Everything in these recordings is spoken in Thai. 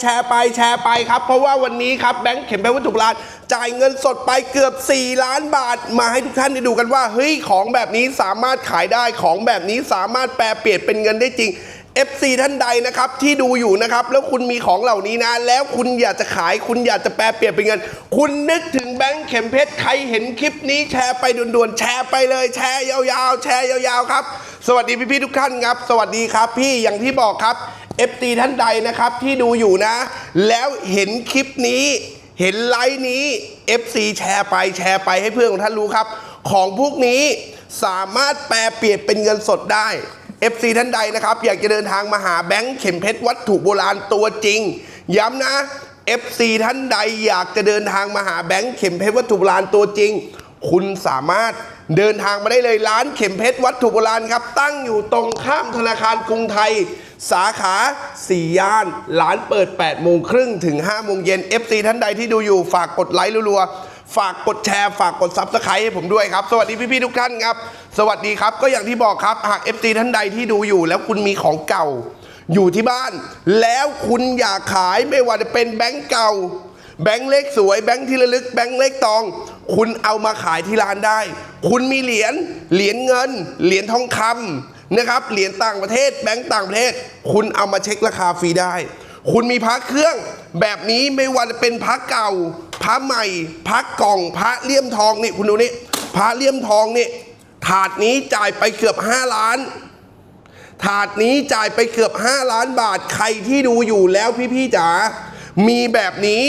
แชร์ไปแชร์ไปครับ เพราะว่าวันนี้ครับแบงค์เข็มเพชรวัตถุโบราณจ่ายเงินสดไปเกือบ 4 ล้านบาท มาให้ทุกท่านได้ดูกันว่าเฮ้ยของแบบนี้สามารถขายได้ของแบบนี้สามารถแปลเปลี่ยนเป็นเงินได้จริง FC ท่านใดนะครับที่ดูอยู่นะครับแล้วคุณมีของเหล่านี้นะ แล้วคุณอยากจะขายคุณอยากจะแปลเปลี่ยนเป็นเงิน คุณนึกถึงแบงค์เข็มเพชรใครเห็นคลิปนี้แชร์ไปด่วนๆแชร์ไปเลยแชร์ยาวๆ แชร์ยาวๆครับ สวัสดีพี่ๆทุกท่านครับ สวัสดีครับพี่อย่างที่บอกครับ FT ท่านใดนะครับที่ดูอยู่นะ แล้วเห็นคลิปนี้เห็นไลฟ์นี้ FC แชร์ไปแชร์ไปให้เพื่อนของท่านรู้ครับ ของพวกนี้สามารถแปลเปลี่ยนเป็นเงินสดได้ FC ท่านใดนะครับ อยากจะเดินทางมาหาแบงค์เข็มเพชรวัตถุโบราณตัวจริง ย้ำนะ FC ท่านใดอยากจะเดินทางมาหาแบงค์เข็มเพชรวัตถุโบราณตัวจริง คุณสามารถเดินทางมาได้เลยร้านเข็มเพชรวัตถุโบราณครับ ตั้งอยู่ตรงข้ามธนาคารกรุงไทย สาขา4ย่านร้านเปิด 8 โมงครึ่งถึง 5 โมงเย็น FC ท่านใดที่ดูอยู่ฝากกดไลค์รัวๆ ฝากกดแชร์ ฝากกดซับสไครต์ให้ผมด้วยครับ สวัสดีพี่ๆทุกท่านครับ สวัสดีครับ ก็อย่างที่บอกครับ หาก FC ท่านใดที่ดูอยู่ แล้วคุณมีของเก่า อยู่ที่บ้าน แล้วคุณอยากขายไม่ว่าจะเป็นแบงก์เก่า แบงค์เล็กสวย แบงค์ที่ระลึก แบงค์เล็กตอง คุณเอามาขายที่ร้านได้ คุณมีเหรียญ เหรียญเงิน เหรียญทองคำ นะครับ เหรียญต่างประเทศแบงค์ต่างประเทศ คุณเอามาเช็คราคาฟรีได้ คุณมีพระเครื่องแบบนี้ไม่ว่าจะเป็นพระเก่าพระใหม่พระกล่องพระเลี่ยมทองนี่คุณดูนี่พระเลี่ยมทองนี่ถาดนี้จ่ายไปเกือบ 5 ล้าน ถาดนี้จ่ายไปเกือบ 5 ล้านบาทใครที่ดูอยู่แล้วพี่ๆจ๋ามีแบบนี้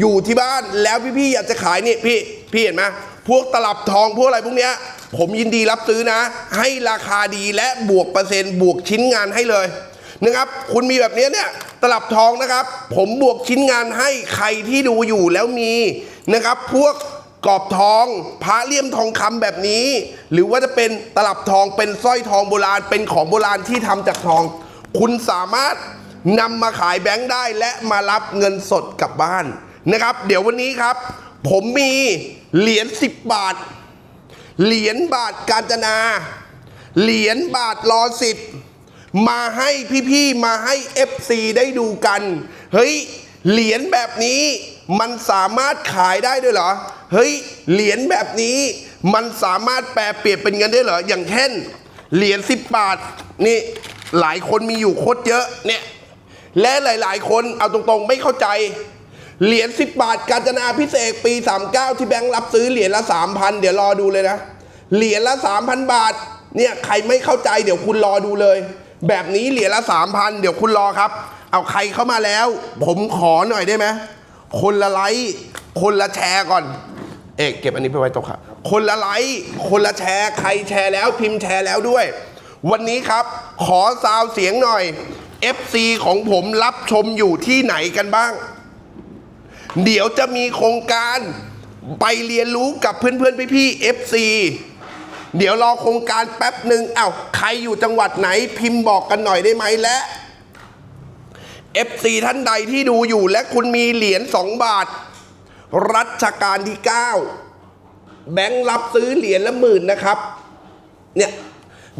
อยู่ที่บ้านแล้วพี่ๆอยากจะขายนี่พี่พี่เห็นไหมพวกตลับทองพวกอะไรพวกเนี้ย ผมยินดีรับซื้อนะ ให้ราคาดีและบวกเปอร์เซ็นต์บวกชิ้นงานให้เลยนะครับ คุณมีแบบนี้เนี่ยตลับทองนะครับ ผมบวกชิ้นงานให้ใครที่ดูอยู่แล้วมีนะครับ พวกกรอบทองพระเลี่ยมทองคำแบบนี้ หรือว่าจะเป็นตลับทองเป็นสร้อยทองโบราณ เป็นของโบราณที่ทำจากทอง คุณสามารถนำมาขายแบงค์ได้และมารับเงินสดกลับบ้านนะครับ เดี๋ยววันนี้ครับ ผมมีเหรียญ10 บาท เหรียญบาทกาญจนา เหรียญบาทรอสิบมาให้พี่ๆ มาให้ FC ได้ดูกัน เฮ้ย เหรียญแบบนี้มันสามารถขายได้ด้วยเหรอ เฮ้ย เหรียญแบบนี้มันสามารถแปลเปลี่ยนเป็นเงินได้เหรอ อย่างเช่น เหรียญ10 บาท นี่หลายคนมีอยู่โคตรเยอะเนี่ย และหลาย ๆ คนเอาตรงๆ ไม่เข้าใจ เหรียญ10 บาทกาญจนาพิเศษปี 39 ที่แบงค์รับซื้อเหรียญละ 3,000 เดี๋ยวรอดูเลยนะ เหรียญละ 3,000 บาท เนี่ยใครไม่เข้าใจเดี๋ยวคุณรอดูเลย แบบนี้เหรียญละ 3,000 เดี๋ยวคุณรอครับ เอาใครเข้ามาแล้ว ผมขอหน่อยได้ไหมคนละไลค์คนละแชร์ก่อน เอกเก็บอันนี้ไปไว้ตรงครับ คนละไลค์คนละแชร์ใครแชร์แล้วพิมพ์แชร์แล้วด้วย วันนี้ครับ ขอซาวเสียงหน่อย FC ของผมรับชมอยู่ที่ไหนกันบ้าง เดี๋ยวจะมีโครงการไปเรียนรู้กับเพื่อนๆพี่ๆ FC เดี๋ยวรอโครงการแป๊บหนึ่งเอ้าใครอยู่จังหวัดไหนพิมพ์บอกกันหน่อยได้ไหมและ FC ท่านใดที่ดูอยู่และคุณมีเหรียญ2บาท รัชกาลที่ 9 แบงค์รับซื้อเหรียญละหมื่นนะครับ เนี่ย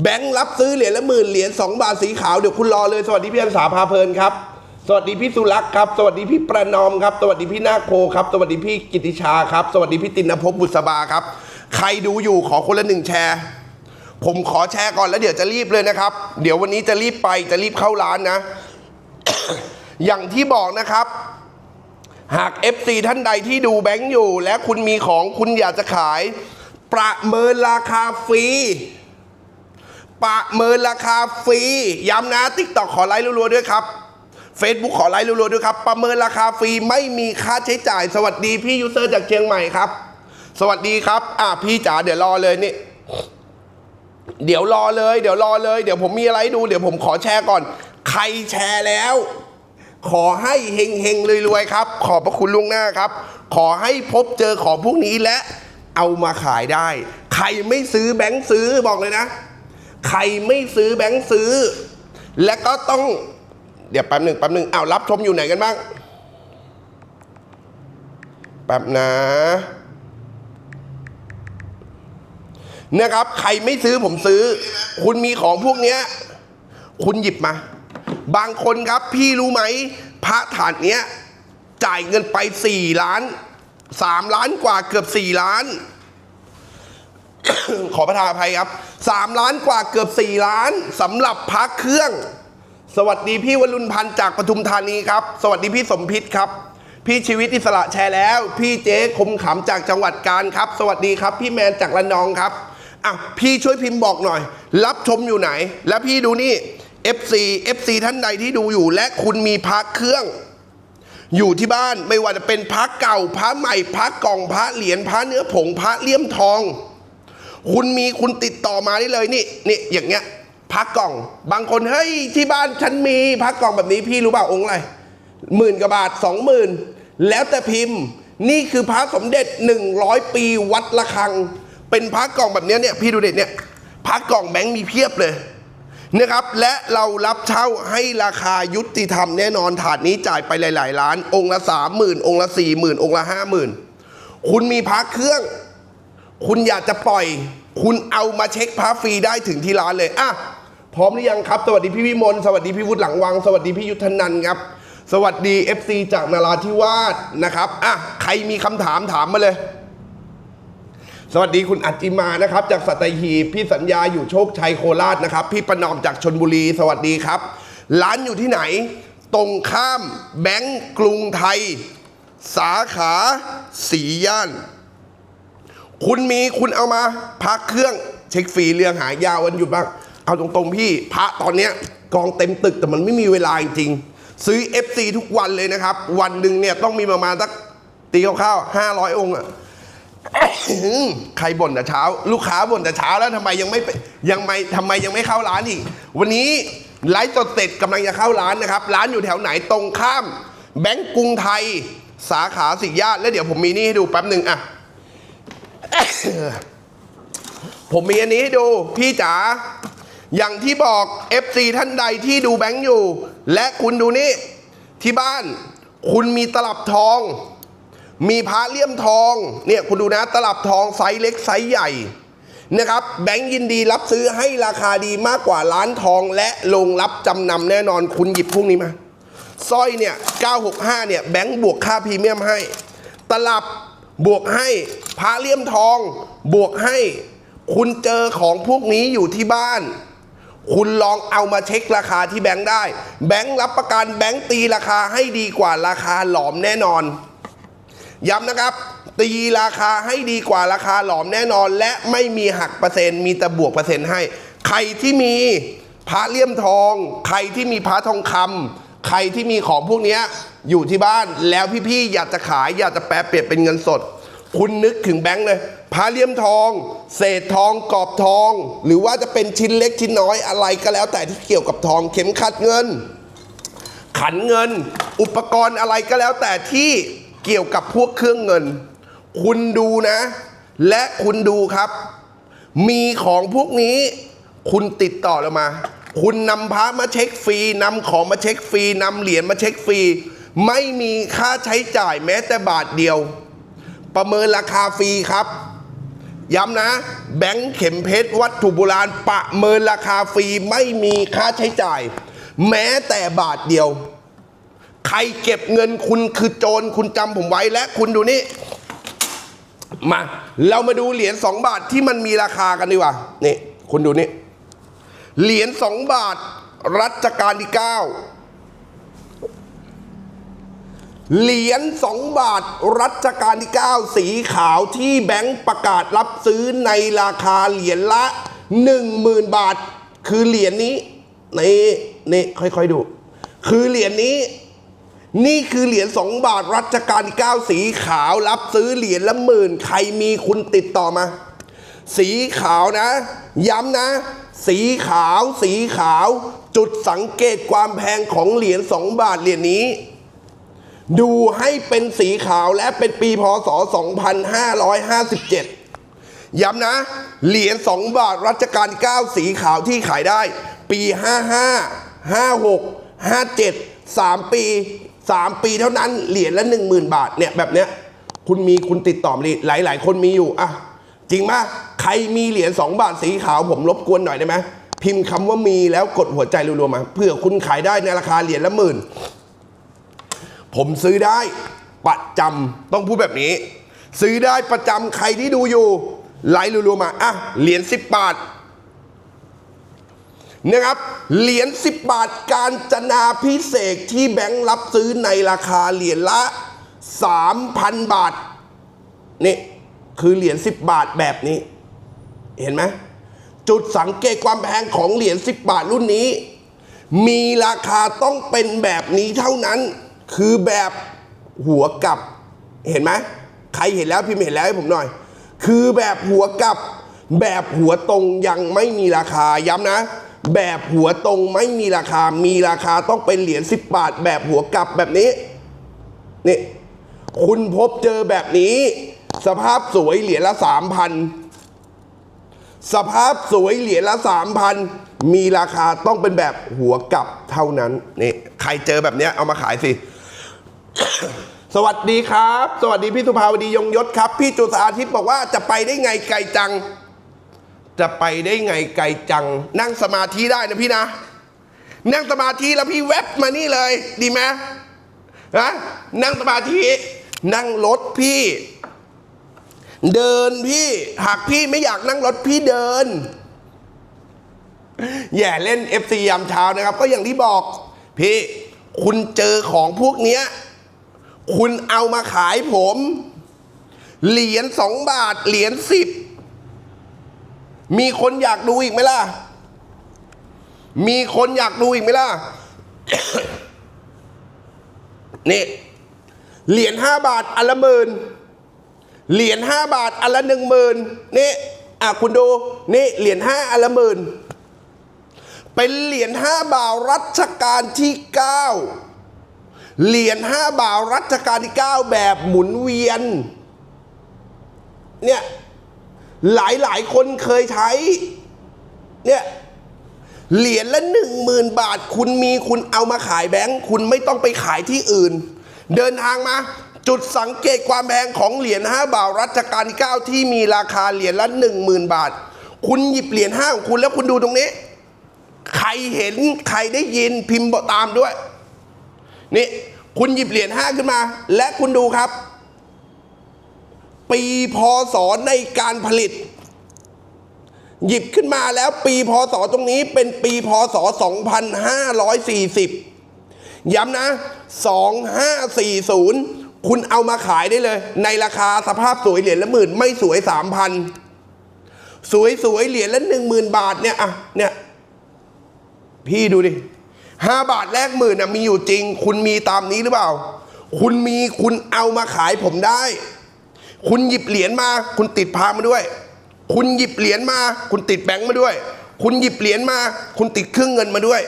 แบงค์รับซื้อเหรียญละหมื่นเหรียญ2บาทสีขาวเดี๋ยวคุณรอเลยสวัสดีพี่อันสาพาเพลินครับ สวัสดีพี่สุรักษ์ครับ สวัสดีพี่ประนอมครับ สวัสดีพี่นาคโคครับ สวัสดีพี่กิติชาครับ สวัสดีพี่ตินภพบุษบาครับ ใครดูอยู่ขอคนละหนึ่งแชร์ ผมขอแชร์ก่อนแล้วเดี๋ยวจะรีบเลยนะครับ เดี๋ยววันนี้จะรีบไปจะรีบเข้าร้านนะ อย่างที่บอกนะครับ หาก FC ท่านใดที่ดูแบงค์อยู่ และคุณมีของคุณอยากจะขาย ประเมินราคาฟรีประเมินราคาฟรีย้ำนะติ๊กตอกขอไลค์รัวๆด้วยครับ Facebook ขอไลค์รัวๆด้วยครับ ประเมินราคาฟรีไม่มีค่าใช้จ่าย สวัสดีพี่ยูเซอร์จากเชียงใหม่ครับ สวัสดีครับ อะพี่จ๋าเดี๋ยวรอเลยนี่ เดี๋ยวรอเลย เดี๋ยวรอเลย เดี๋ยวผมมีอะไรดู เดี๋ยวผมขอแชร์ก่อน ใครแชร์แล้ว ขอให้เฮงเฮงๆรวยๆครับ ขอบพระคุณลุงหน้าครับ ขอให้พบเจอของพวกนี้และเอามาขายได้ ใครไม่ซื้อแบงค์ซื้อบอกเลยนะ ใครไม่ซื้อแบงค์ซื้อ และก็ต้อง เดี๋ยวแป๊บหนึ่งแป๊บหนึ่งอ้าวรับชมอยู่ไหนกันบ้าง แป๊บนะนะครับ ใครไม่ซื้อผมซื้อ คุณมีของพวกเนี้ย คุณหยิบมา บางคนครับพี่รู้ไหม พระฐานเนี้ย จ่ายเงินไป4ล้าน3ล้านกว่าเกือบ4ล้าน ขอประทานอภัยครับ3ล้านกว่าเกือบ4ล้านสำหรับพักเครื่อง สวัสดีพี่วรุณพันธ์จากปทุมธานีครับ สวัสดีพี่สมพิษครับ พี่ชีวิตอิสระแชร์แล้ว พี่เจ๊คมขำจากจังหวัดกาญครับ สวัสดีครับ พี่แมนจากระนองครับอะพี่ช่วยพิมพ์บอกหน่อย รับชมอยู่ไหน แล้วพี่ดูนี่ FC FC ท่านใดที่ดูอยู่ และคุณมีพักเครื่อง อยู่ที่บ้านไม่ว่าจะเป็นพระเก่าพระใหม่พระกล่องพระเหรียญพระเนื้อผงพระเลี่ยมทอง คุณมีคุณติดต่อมาได้เลยนี่นี่อย่างเงี้ย พระกล่อง บางคนเฮ้ยที่บ้านฉันมีพระกล่องแบบนี้พี่รู้เปล่าองค์อะไรหมื่นกว่าบาทสองหมื่นแล้วแต่พิมพ์ นี่คือพระสมเด็จ 100 ปีวัดละคัง เป็นพระกล่องแบบเนี้ยเนี่ยพี่ดูเด็ดเนี่ยพระกล่องแบงค์มีเพียบเลยนะครับและเรารับเช่าให้ราคายุติธรรมแน่นอนถาดนี้จ่ายไปหลาย ๆ ล้าน องค์ละสามหมื่นองค์ละสี่หมื่นองค์ละห้าหมื่นคุณมีพักเครื่อง คุณอยากจะปล่อย คุณเอามาเช็คพระฟรีได้ถึงที่ร้านเลยอะ พร้อมหรือยังครับ สวัสดีพี่วิมลสวัสดีพี่วุฒิหลังวัง สวัสดีพี่ยุทธนันครับ สวัสดี FC จากนาราธิวาสนะครับอะใครมีคำถามถามมาเลย สวัสดีคุณอัจจิมานะครับ จากสัตหีบพี่สัญญาอยู่โชคชัยโคราชนะครับ พี่ประนอมจากชนบุรี สวัสดีครับ ร้านอยู่ที่ไหน ตรงข้ามแบงก์กรุงไทย สาขาสีย่าน คุณมีคุณเอามาพักเครื่องเช็คฟรีเรื่องหายาวันหยุดบ้าง เอาตรงๆพี่พระตอนเนี้ยกองเต็มตึกแต่มันไม่มีเวลาจริงซื้อ FC ทุกวันเลยนะครับ วันหนึ่งเนี่ยต้องมีประมาณสักตีคร่าวๆห้าร้อยองค์อะใครบ่นแต่เช้า ลูกค้าบ่นแต่เช้าแล้วทำไมยังไม่ยังไม่ทำไมยังไม่เข้าร้านอีก วันนี้ไลฟ์สดเสร็จกำลังจะเข้าร้านนะครับ ร้านอยู่แถวไหนตรงข้าม แบงก์กรุงไทย สาขาสิย่านแล้วเดี๋ยวผมมีนี่ให้ดูแป๊บหนึ่งอะผมมีอันนี้ให้ดูพี่จ๋า อย่างที่บอก FC ท่านใดที่ดูแบงค์อยู่ และคุณดูนี่ ที่บ้าน คุณมีตลับทอง มีพระเลี่ยมทองเนี่ยคุณดูนะตลับทองไซส์เล็กไซส์ใหญ่นะครับแบงค์ยินดีรับซื้อให้ราคาดีมากกว่าร้านทองและลงรับจำนำแน่นอนคุณหยิบพวกนี้มาสร้อยเนี่ย 965 เนี่ย แบงค์บวกค่าพรีเมียมให้ ตลับบวกให้พระเลี่ยมทอง บวกให้ คุณเจอของพวกนี้อยู่ที่บ้าน คุณลองเอามาเช็คราคาที่แบงค์ได้ แบงค์รับประกันแบงค์ตีราคาให้ดีกว่าราคาหลอมแน่นอน ย้ำนะครับ ตีราคาให้ดีกว่าราคาหลอมแน่นอน และไม่มีหักเปอร์เซ็นต์มีแต่บวกเปอร์เซ็นต์ให้ ใครที่มีพระเลี่ยมทอง ใครที่มีพระทองคำใครที่มีของพวกนี้อยู่ที่บ้านแล้วพี่ๆอยากจะขายอยากจะแปลเปลี่ยนเป็นเงินสด คุณนึกถึงแบงค์เลย พระเลียมทอง เศษทองกรอบทอง หรือว่าจะเป็นชิ้นเล็กชิ้นน้อยอะไรก็แล้วแต่ที่เกี่ยวกับทองเข็มขัดเงิน ขันเงิน อุปกรณ์อะไรก็แล้วแต่ที่เกี่ยวกับพวกเครื่องเงิน คุณดูนะ และคุณดูครับ มีของพวกนี้ คุณติดต่อเรามา คุณนำพระมาเช็คฟรีนำของมาเช็คฟรีนำเหรียญมาเช็คฟรีไม่มีค่าใช้จ่ายแม้แต่บาทเดียว ประเมินราคาฟรีครับ ย้ำนะ แบงค์เข็มเพชรวัตถุโบราณประเมินราคาฟรีไม่มีค่าใช้จ่าย แม้แต่บาทเดียว ใครเก็บเงินคุณคือโจรคุณจำผมไว้และคุณดูนี่ มา เรามาดูเหรียญ2บาทที่มันมีราคากันดีกว่า นี่ คุณดูนี่ เหรียญ2บาทรัชกาลที่ 9 เหรียญ2บาทรัชกาลที่ 9 สีขาวที่แบงค์ประกาศรับซื้อในราคาเหรียญละ 10,000 บาท คือเหรียญนี้นี่นี่ค่อยๆดู คือเหรียญนี้ นี่คือเหรียญ2บาทรัชกาลที่ 9 สีขาวรับซื้อเหรียญละหมื่นใครมีคุณติดต่อมา สีขาวนะ ย้ำนะ สีขาว สีขาว จุดสังเกตความแพงของเหรียญ2บาทเหรียญนี้ ดูให้เป็นสีขาวและเป็นปีพศ 2557 ย้ำนะ เหรียญ 2 บาทรัชกาล 9 สีขาวที่ขายได้ ปี 55 56 57 3 ปี 3 ปีเท่านั้นเหรียญละ 10,000 บาทเนี่ยแบบเนี้ยคุณมีคุณติดต่อมาดิหลาย ๆ คนมีอยู่อะจริงไหมใครมีเหรียญ 2 บาทสีขาวผมรบกวนหน่อยได้ไหมพิมพ์คำว่ามีแล้วกดหัวใจรัวๆมาเพื่อคุณขายได้ในราคาเหรียญละหมื่น ผมซื้อได้ประจำต้องพูดแบบนี้ ซื้อได้ประจำใครที่ดูอยู่ไลค์รัวๆมาอะเหรียญ10 บาทนะครับเหรียญ10 บาทการจนาพิเศษที่แบงค์รับซื้อในราคาเหรียญละ 3,000 บาทนี่คือเหรียญ10 บาทแบบนี้ เห็นไหมจุดสังเกตความแพงของเหรียญ10 บาทรุ่นนี้ มีราคาต้องเป็นแบบนี้เท่านั้น คือแบบหัวกลับเห็นไหมใครเห็นแล้วพิมพ์เห็นแล้วให้ผมหน่อย คือแบบหัวกลับ แบบหัวตรงยังไม่มีราคาย้ำนะ แบบหัวตรงไม่มีราคา มีราคาต้องเป็นเหรียญ10 บาท แบบหัวกลับแบบนี้นี่คุณพบเจอแบบนี้ สภาพสวยเหรียญละสามพันสภาพสวยเหรียญละสามพันมีราคาต้องเป็นแบบหัวกลับเท่านั้นนี่ใครเจอแบบนี้เอามาขายสิ สวัสดีครับ สวัสดีพี่สุภาวดียงยศครับ พี่จุสาทิตย์บอกว่าจะไปได้ไงไกลจัง จะไปได้ไงไกลจัง นั่งสมาธิได้นะพี่นะ นั่งสมาธิแล้วพี่แวบมานี่เลย ดีไหมฮะนั่งสมาธิ นั่งรถพี่ เดินพี่ หากพี่ไม่อยากนั่งรถพี่เดินอย่าเล่น FC ยามเช้านะครับ ก็อย่างที่บอก พี่ คุณเจอของพวกเนี้ย คุณเอามาขายผม เหรียญสองบาท เหรียญสิบ มีคนอยากดูอีกไหมล่ะ มีคนอยากดูอีกไหมล่ะ นี่ เหรียญห้าบาทอันละหมื่น เหรียญห้าบาทอันละหนึ่งหมื่นนี่อะคุณดู นี่เหรียญห้าอันละหมื่น เป็นเหรียญห้าบาทรัชกาลที่เก้า เหรียญห้าบาทรัชกาลที่เก้าแบบหมุนเวียน เนี่ยหลายหลายคนเคยใช้ เนี่ยเหรียญละหนึ่งหมื่นบาท คุณมีคุณเอามาขายแบงค์คุณไม่ต้องไปขายที่อื่น เดินทางมา จุดสังเกตความแพงของเหรียญ5บาทรัชกาลที่9ที่มีราคาเหรียญละ1 0,000บาท คุณหยิบเหรียญ5ของคุณแล้วคุณดูตรงนี้ ใครเห็นใครได้ยินพิมพ์บอกตามด้วย นี่คุณหยิบเหรียญ5ขึ้นมา และคุณดูครับ ปีพศในการผลิต หยิบขึ้นมาแล้วปีพศตรงนี้เป็นปีพศ 2540 ย้ำนะ 2540 คุณเอามาขายได้เลย ในราคาสภาพสวยเหรียญละหมื่นไม่สวย 3,000 สวยสวยๆเหรียญละหนึ่งหมื่นบาทเนี่ยอะเนี่ยพี่ดูดิ ห้าบาทแลกหมื่นอะมีอยู่จริง คุณมีตามนี้หรือเปล่า คุณมีคุณเอามาขายผมได้ คุณหยิบเหรียญมา คุณติดพามาด้วย คุณหยิบเหรียญมา คุณติดแบงค์มาด้วย คุณหยิบเหรียญมา คุณติดเครื่องเงินมาด้วย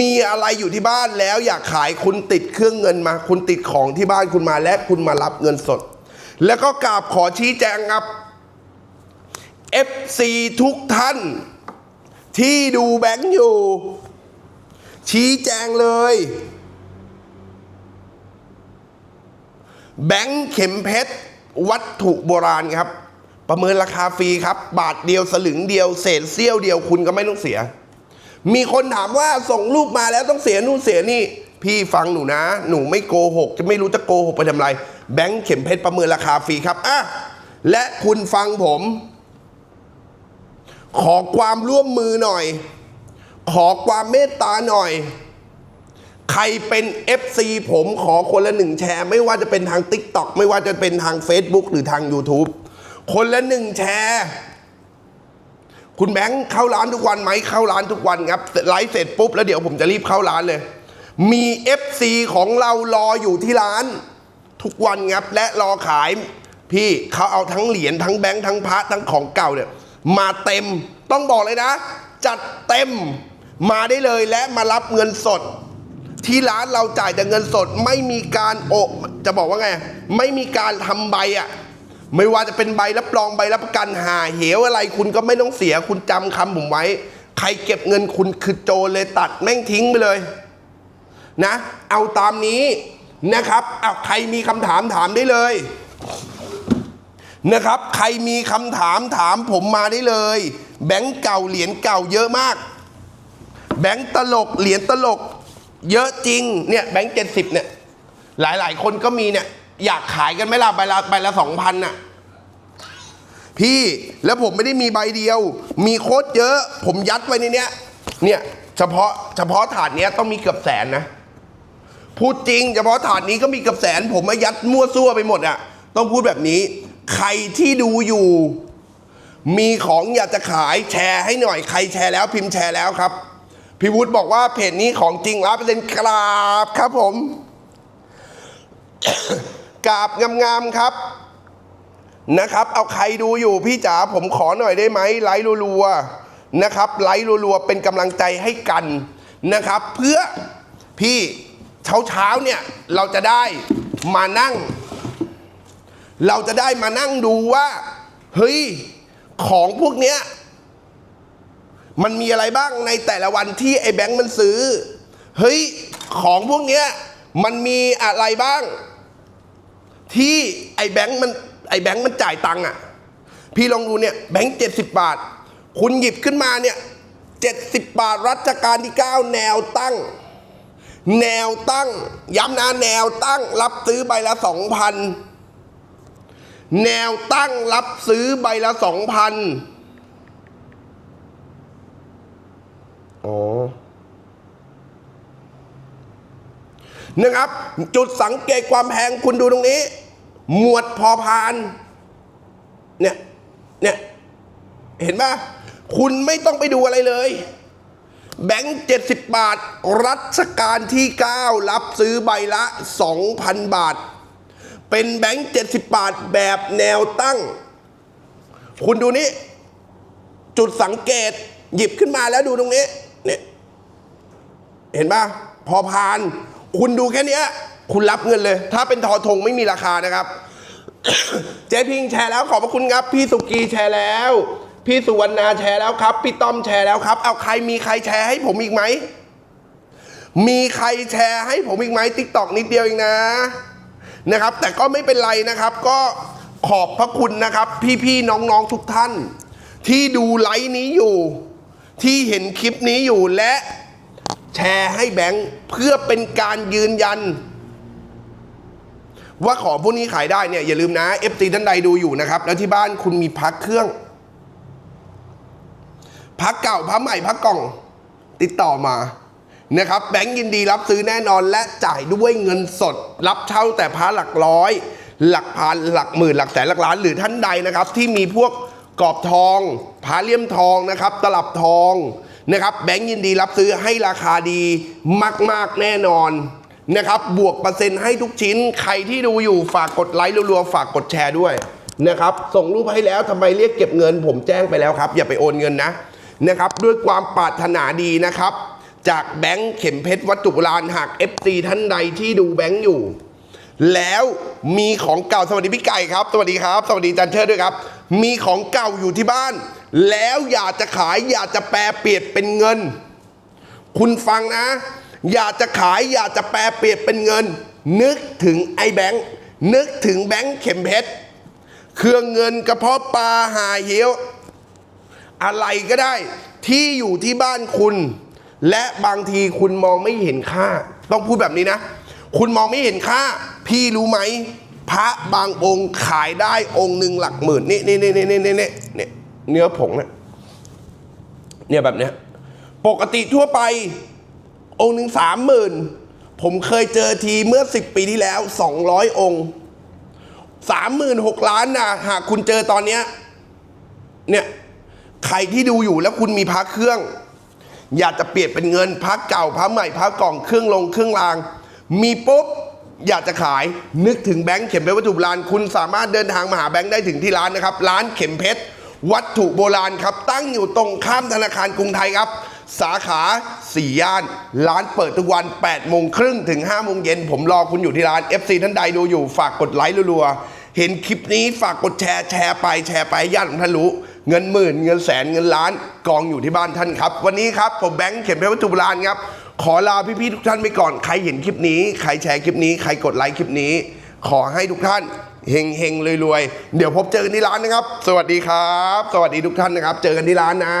มีอะไรอยู่ที่บ้านแล้วอยากขายคุณติดเครื่องเงินมา คุณติดของที่บ้านคุณมาและคุณมารับเงินสด แล้วก็กราบขอชี้แจงครับ FC ทุกท่านที่ดูแบงค์อยู่ ชี้แจงเลย แบงค์เข็มเพชร วัตถุโบราณครับ ประเมินราคาฟรีครับ บาทเดียวสลึงเดียว เศษเสี้ยวเดียวคุณก็ไม่ต้องเสีย มีคนถามว่าส่งรูปมาแล้วต้องเสียนู่นเสียนี่ พี่ฟังหนูนะ หนูไม่โกหก จะไม่รู้จะโกหกไปทำไร แบงค์เข็มเพชรประเมินราคาฟรีครับอะและคุณฟังผม ขอความร่วมมือหน่อย ขอความเมตตาหน่อย ใครเป็น FC ผมขอคนละหนึ่งแชร์ ไม่ว่าจะเป็นทาง TikTok ไม่ว่าจะเป็นทาง Facebook หรือทาง YouTube คนละหนึ่งแชร์คุณแบงค์เข้าร้านทุกวันไหมเข้าร้านทุกวันครับไลฟ์เสร็จปุ๊บแล้วเดี๋ยวผมจะรีบเข้าร้านเลย มี FC ของเรารออยู่ที่ร้าน ทุกวันครับและรอขาย พี่เขาเอาทั้งเหรียญทั้งแบงค์ทั้งพระทั้งของเก่าเนี่ยมาเต็มต้องบอกเลยนะ จัดเต็ม มาได้เลยและมารับเงินสด ที่ร้านเราจ่ายแต่เงินสดไม่มีการโอจะบอกว่าไง ไม่มีการทำใบอะไม่ว่าจะเป็นใบรับรองใบรับประกันหาเหวอะไร คุณก็ไม่ต้องเสียคุณจำคำผมไว้ ใครเก็บเงินคุณคือโจรเลยตัดแม่งทิ้งไปเลย นะ เอาตามนี้นะครับเอาใครมีคำถามถามได้เลย นะครับ ใครมีคำถามถามผมมาได้เลย แบงก์เก่าเหรียญเก่าเยอะมาก แบงก์ตลกเหรียญตลก เยอะจริงเนี่ยแบงก์เจ็ดสิบเนี่ยหลายๆคนก็มีเนี่ยอยากขายกันไหมล่ะใบละใบละสองพันน่ะพี่แล้วผมไม่ได้มีใบเดียว มีโคตรเยอะ ผมยัดไว้ในเนี้ยเนี่ยเฉพาะเฉพาะถาดเนี้ยต้องมีเกือบแสนนะพูดจริงเฉพาะถาดนี้ก็มีเกือบแสน ผมมายัดมั่วซั่วไปหมดอะต้องพูดแบบนี้ ใครที่ดูอยู่ มีของอยากจะขายแชร์ให้หน่อย ใครแชร์แล้วพิมพ์แชร์แล้วครับ พี่วุฒิบอกว่าเพจนี้ของจริงร้อยเปอร์เซ็นต์กราบครับผม กราบงามๆครับนะครับ เอาใครดูอยู่พี่จ๋าผมขอหน่อยได้ไหมไลค์รัวๆนะครับ ไลค์รัวๆเป็นกำลังใจให้กันนะครับ เพื่อพี่เช้าๆเนี่ยเราจะได้มานั่ง เราจะได้มานั่งดูว่า เฮ้ย ของพวกเนี้ย มันมีอะไรบ้างในแต่ละวันที่ไอ้แบงค์มันซื้อ เฮ้ย ของพวกเนี้ยมันมีอะไรบ้าง ที่ไอ้แบงค์มันไอ้แบงค์มันจ่ายตังค์อะ พี่ลองดูเนี่ยแบงค์เจ็ดสิบบาท คุณหยิบขึ้นมาเนี่ยเจ็ดสิบบาทรัชกาลที่เก้าแนวตั้ง แนวตั้ง ย้ำนะแนวตั้ง รับซื้อใบละสองพันแนวตั้งรับซื้อใบละสองพัน นะครับ จุดสังเกตความแพงคุณดูตรงนี้ หมวดพอพาน เนี่ย เนี่ย เห็นปะคุณไม่ต้องไปดูอะไรเลย แบงค์เจ็ดสิบบาท รัชกาลที่9รับซื้อใบละ2,000บาท เป็นแบงค์เจ็ดสิบบาทแบบแนวตั้ง คุณดูนี่จุดสังเกตหยิบขึ้นมาแล้วดูตรงนี้ เนี่ย เห็นปะพอพาน คุณดูแค่นี้คุณรับเงินเลย ถ้าเป็นทอทงไม่มีราคานะครับ เจ๊พิงแชร์แล้วขอบพระคุณครับ พี่สุกีแชร์แล้ว พี่สุวรรณาแชร์แล้วครับ พี่ต้อมแชร์แล้วครับ เอาใครมีใครแชร์ให้ผมอีกไหม มีใครแชร์ให้ผมอีกไหมติ๊กตอกนิดเดียวเองนะนะครับ แต่ก็ไม่เป็นไรนะครับ ก็ขอบพระคุณนะครับ พี่ๆน้องๆทุกท่าน ที่ดูไลฟ์นี้อยู่ ที่เห็นคลิปนี้อยู่และ แชร์ให้แบงค์เพื่อเป็นการยืนยัน ว่าของพวกนี้ขายได้เนี่ยอย่าลืมนะ FT ท่านใดดูอยู่นะครับ แล้วที่บ้านคุณมีพักเครื่อง พักเก่าพักใหม่พักกล่อง ติดต่อมานะครับแบงก์ยินดีรับซื้อแน่นอนและจ่ายด้วยเงินสด รับเช่าแต่พระหลักร้อย หลักพันหลักหมื่นหลักแสนหลักล้านหรือท่านใดนะครับ ที่มีพวกกรอบทองพระเลี่ยมทองนะครับ ตลับทอง นะครับแบงก์ยินดีรับซื้อให้ราคาดีมาก ๆ แน่นอนนะครับบวกเปอร์เซ็นต์ให้ทุกชิ้น ใครที่ดูอยู่ฝากกดไลค์รัวๆฝากกดแชร์ด้วยนะครับส่งรูปให้แล้วทำไมเรียกเก็บเงิน ผมแจ้งไปแล้วครับ อย่าไปโอนเงินนะนะครับด้วยความปรารถนาดีนะครับ จากแบงค์เข็มเพชรวัตถุโบราณหาก FC ท่านใดที่ดูแบงค์อยู่ แล้วมีของเก่าสวัสดีพี่ไก่ครับ สวัสดีครับ สวัสดีจันเชิดด้วยครับ มีของเก่าอยู่ที่บ้าน แล้วอยากจะขายอยากจะแปลเปลี่ยนเป็นเงิน คุณฟังนะ อยากจะขายอยากจะแปลเปลี่ยนเป็นเงิน นึกถึงไอ้แบงค์นึกถึงแบงค์เข็มเพชรเครื่องเงินกระเพาะปลาหาเหี้ยวอะไรก็ได้ที่อยู่ที่บ้านคุณ และบางทีคุณมองไม่เห็นค่า ต้องพูดแบบนี้นะ คุณมองไม่เห็นค่า พี่รู้ไหม พระบางองค์ขายได้องค์หนึ่งหลักหมื่นนี่นี่นี่นี่นี่นี่ เนื้อผงเนี่ยเนี่ยแบบเนี้ยปกติทั่วไป องค์หนึ่งสามหมื่นผมเคยเจอทีเมื่อสิบปีที่แล้วสองร้อยองค์สามหมื่นหกล้านนะหากคุณเจอตอนเนี้ยเนี่ยใครที่ดูอยู่แล้วคุณมีพักเครื่อง อยากจะเปลี่ยนเป็นเงินพักเก่าพักใหม่พักกล่องเครื่องลงเครื่องราง มีปุ๊บอยากจะขายนึกถึงแบงค์เข็มเพชรวัตถุโบราณคุณสามารถเดินทางมาหาแบงค์ได้ถึงที่ร้านนะครับ ร้านเข็มเพชร วัตถุโบราณครับ ตั้งอยู่ตรงข้ามธนาคารกรุงไทยครับ สาขาสี่ย่าน ร้านเปิดทุกวัน8โมงครึ่งถึง5โมงเย็นผมรอคุณอยู่ที่ร้าน FC ท่านใดดูอยู่ฝากกดไลค์รัวๆ เห็นคลิปนี้ฝากกดแชร์แชร์ไปแชร์ไปญาติของท่านรู้ เงินหมื่นเงินแสนเงินล้านกองอยู่ที่บ้านท่านครับ วันนี้ครับผมแบงค์เข็มเพชรวัตถุโบราณครับขอลาพี่ๆทุกท่านไปก่อนใครเห็นคลิปนี้ ใครแชร์คลิปนี้ ใครกดไลค์คลิปนี้ ขอให้ทุกท่าน เฮงเฮงรวยๆ เดี๋ยวพบเจอกันที่ร้านนะครับ สวัสดีครับ สวัสดีทุกท่านนะครับ เจอกันที่ร้านนะ